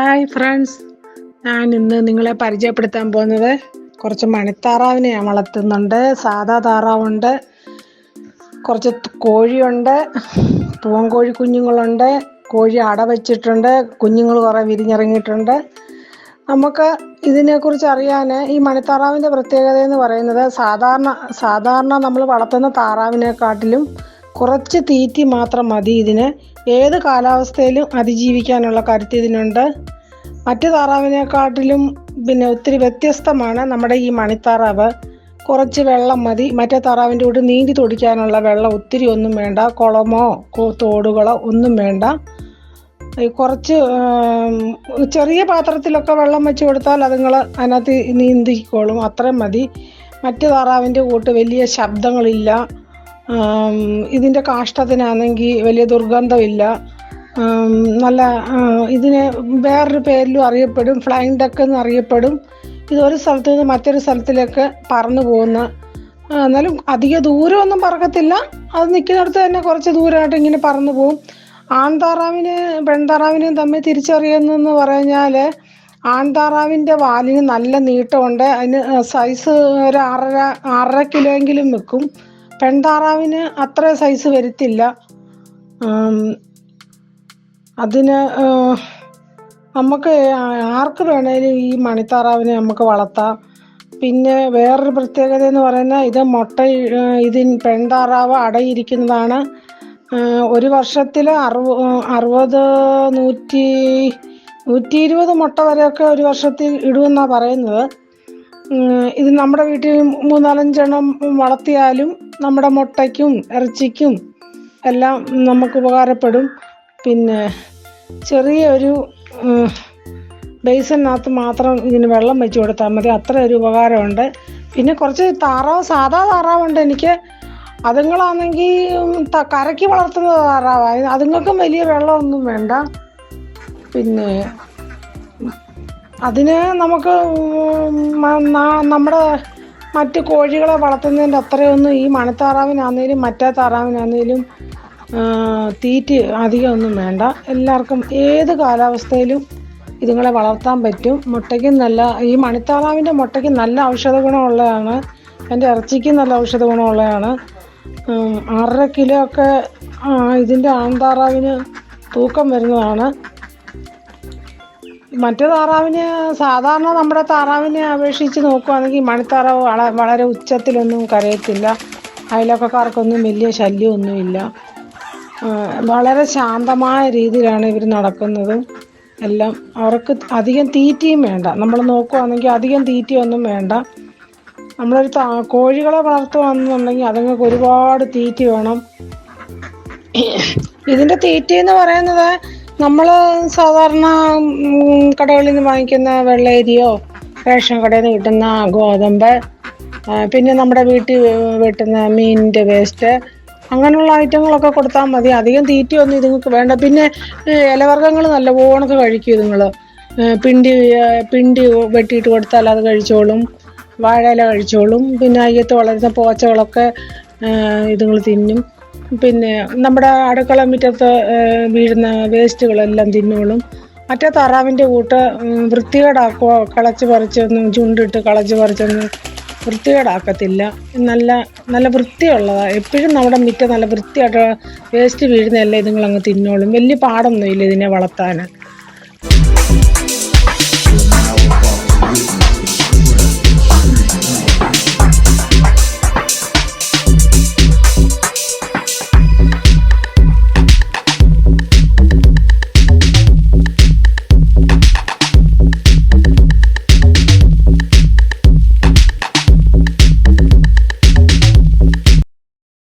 Hi friends ഞാൻ ഇന്ന് നിങ്ങളെ പരിചയപ്പെടുത്താൻ പോകുന്നത് കുറച്ച് മണിത്താറാവിനെ ഞാൻ വളർത്തുന്നുണ്ട്. സാധാ താറാവുണ്ട്. കുറച്ച് കോഴിയുണ്ട്. പൂവൻകോഴി കുഞ്ഞുങ്ങളുണ്ട്. കോഴി അട വെച്ചിട്ടുണ്ട്. കുഞ്ഞുങ്ങൾ കുറേ വിരിഞ്ഞിറങ്ങിയിട്ടുണ്ട്. നമുക്ക് ഇതിനെക്കുറിച്ച് അറിയാൻ ഈ മണിത്താറാവിന്റെ പ്രത്യേകത എന്ന് പറയുന്നത് സാധാരണ സാധാരണ നമ്മൾ വളർത്തുന്ന താറാവിനെക്കാട്ടിലും കുറച്ച് തീറ്റി മാത്രം മതി ഇതിന്. ഏത് കാലാവസ്ഥയിലും അതിജീവിക്കാനുള്ള കരുത്ത് ഇതിനുണ്ട് മറ്റു താറാവിനെക്കാട്ടിലും പിന്നെ ഒത്തിരി വ്യത്യസ്തമാണ് നമ്മുടെ ഈ മണിത്താറാവ്. കുറച്ച് വെള്ളം മതി. മറ്റേ താറാവിന്റെ കൂടെ നീന്തി തുടിക്കാനുള്ള വെള്ളം ഒത്തിരി ഒന്നും വേണ്ട. കുളമോ തോടുകളോ ഒന്നും വേണ്ട. കുറച്ച് ചെറിയ പാത്രത്തിലൊക്കെ വെള്ളം വെച്ച് കൊടുത്താൽ അതുങ്ങൾ അതിനകത്ത് നീന്തിക്കോളും. അത്രയും മതി. മറ്റു താറാവിന്റെ കൂട്ട് വലിയ ശബ്ദങ്ങളില്ല. ഇതിന്റെ കാഷ്ടത്തിനാണെങ്കിൽ വലിയ ദുർഗന്ധമില്ല. നല്ല ഇതിന് വേറൊരു പേരിലും അറിയപ്പെടും ഫ്ലൈങ് ഡക്ക് എന്ന് അറിയപ്പെടും. ഇത് ഒരു സ്ഥലത്ത് നിന്ന് മറ്റൊരു സ്ഥലത്തിലേക്ക് പറന്നു പോകുന്ന എന്നാലും അധിക ദൂരമൊന്നും പറക്കത്തില്ല. അത് നിൽക്കുന്നിടത്ത് തന്നെ കുറച്ച് ദൂരമായിട്ട് ഇങ്ങനെ പറന്നു പോകും. ആൺതാറാവിന് പെൺതാറാവിനെയും തമ്മിൽ തിരിച്ചറിയുന്നെന്ന് പറഞ്ഞാൽ ആൺതാറാവിന്റെ വാലിന് നല്ല നീട്ടമുണ്ട്. അതിന് സൈസ് ഒരു ആറര ആറര കിലോയെങ്കിലും വെക്കും. പെൺതാറാവിന് അത്ര സൈസ് വരത്തില്ല. അതിന് നമുക്ക് ആർക്ക് വേണേലും ഈ മണിത്താറാവിനെ നമുക്ക് വളർത്താം. പിന്നെ വേറൊരു പ്രത്യേകത എന്ന് പറയുന്നത് ഇത് മുട്ട ഇതിൻ പെൺതാറാവ് അടയിരിക്കുന്നതാണ്. ഒരു വർഷത്തിൽ അറുപ അറുപത് നൂറ്റി നൂറ്റി ഇരുപത് മുട്ട വരെയൊക്കെ ഒരു വർഷത്തിൽ ഇടുമെന്നാണ് പറയുന്നത്. ഇത് നമ്മുടെ വീട്ടിൽ മൂന്നാലഞ്ചെണ്ണം വളർത്തിയാലും നമ്മുടെ മുട്ടയ്ക്കും ഇറച്ചിക്കും എല്ലാം നമുക്ക് ഉപകാരപ്പെടും. പിന്നെ ചെറിയ ഒരു ബേസിനകത്ത് മാത്രം ഇതിന് വെള്ളം വെച്ച് കൊടുത്താൽ മതി. അത്ര ഒരു ഉപകാരമുണ്ട്. പിന്നെ കുറച്ച് താറാവ് സാധാ താറാവുണ്ട് എനിക്ക്. അതുങ്ങളാണെങ്കിൽ കരയ്ക്ക് വളർത്തുന്ന താറാവായി അതുങ്ങൾക്കും വലിയ വെള്ളമൊന്നും വേണ്ട. പിന്നെ അതിന് നമുക്ക് നമ്മുടെ മറ്റ് കോഴികളെ വളർത്തുന്നതിന്റെ അത്രയൊന്നും ഈ മണത്താറാവിനാന്നേലും മറ്റേ താറാവിനാന്നേലും തീറ്റ അധികം ഒന്നും വേണ്ട. എല്ലാവർക്കും ഏത് കാലാവസ്ഥയിലും ഇതുങ്ങളെ വളർത്താൻ പറ്റും. മുട്ടയ്ക്കും നല്ല ഈ മണിത്താറാവിന്റെ മുട്ടയ്ക്ക് നല്ല ഔഷധ ഗുണമുള്ളതാണ്. എന്റെ ഇറച്ചിക്കും നല്ല ഔഷധ ഗുണമുള്ളതാണ്. ആറര കിലോ ഒക്കെ ഇതിന്റെ ആൺതാറാവിന് തൂക്കം വരുന്നതാണ്. മറ്റു താറാവിന് സാധാരണ നമ്മുടെ താറാവിനെ അപേക്ഷിച്ച് നോക്കുവാണെങ്കിൽ മണിത്താറാവ് വള വളരെ ഉച്ചത്തിലൊന്നും കരയത്തില്ല. അയലൊക്കക്കാർക്കൊന്നും വലിയ ശല്യമൊന്നുമില്ല. വളരെ ശാന്തമായ രീതിയിലാണ് ഇവർ നടക്കുന്നതും. എല്ലാം അവർക്ക് അധികം തീറ്റയും വേണ്ട. നമ്മൾ നോക്കുവാണെങ്കിൽ അധികം തീറ്റയൊന്നും വേണ്ട. നമ്മളൊരു കോഴികളെ വളർത്തുകയാണെന്നുണ്ടെങ്കിൽ അതുങ്ങൾക്ക് ഒരുപാട് തീറ്റ വേണം. ഇതിന്റെ തീറ്റ എന്ന് പറയുന്നത് നമ്മൾ സാധാരണ കടകളിൽ നിന്ന് വാങ്ങിക്കുന്ന വെള്ളയരിയോ റേഷൻ കടയിൽ നിന്ന് കിട്ടുന്ന ഗോതമ്പ് പിന്നെ നമ്മുടെ വീട്ടിൽ വെട്ടുന്ന മീനിന്റെ വേസ്റ്റ് അങ്ങനെയുള്ള ഐറ്റങ്ങളൊക്കെ കൊടുത്താൽ മതി. അധികം തീറ്റയൊന്നും ഇതുങ്ങൾക്ക് വേണ്ട. പിന്നെ ഇലവർഗങ്ങൾ നല്ല ഓണൊക്കെ കഴിക്കും ഇതുങ്ങൾ പിണ്ടി പിണ്ടി വെട്ടിയിട്ട് കൊടുത്താൽ അത് കഴിച്ചോളും. വാഴയില കഴിച്ചോളും. പിന്നെ അയ്യത്ത് വളരുന്ന പോച്ചകളൊക്കെ ഇതുങ്ങൾ തിന്നും. പിന്നെ നമ്മുടെ അടുക്കള മുറ്റത്ത് വീഴുന്ന വേസ്റ്റുകളെല്ലാം തിന്നോളും. മറ്റേ താറാവിന്റെ കൂട്ട് വൃത്തികേടാക്കുക കളച്ച് പറിച്ചൊന്നും ചുണ്ടിട്ട് കളച്ച് പറിച്ചൊന്നും വൃത്തികേടാക്കത്തില്ല. നല്ല നല്ല വൃത്തിയുള്ളതാണ് എപ്പോഴും നമ്മുടെ മുറ്റം നല്ല വൃത്തിയായിട്ട് വേസ്റ്റ് വീഴുന്നതല്ലേ ഇതുങ്ങളങ്ങ് തിന്നോളും. വലിയ പാടൊന്നുമില്ല ഇതിനെ വളർത്താൻ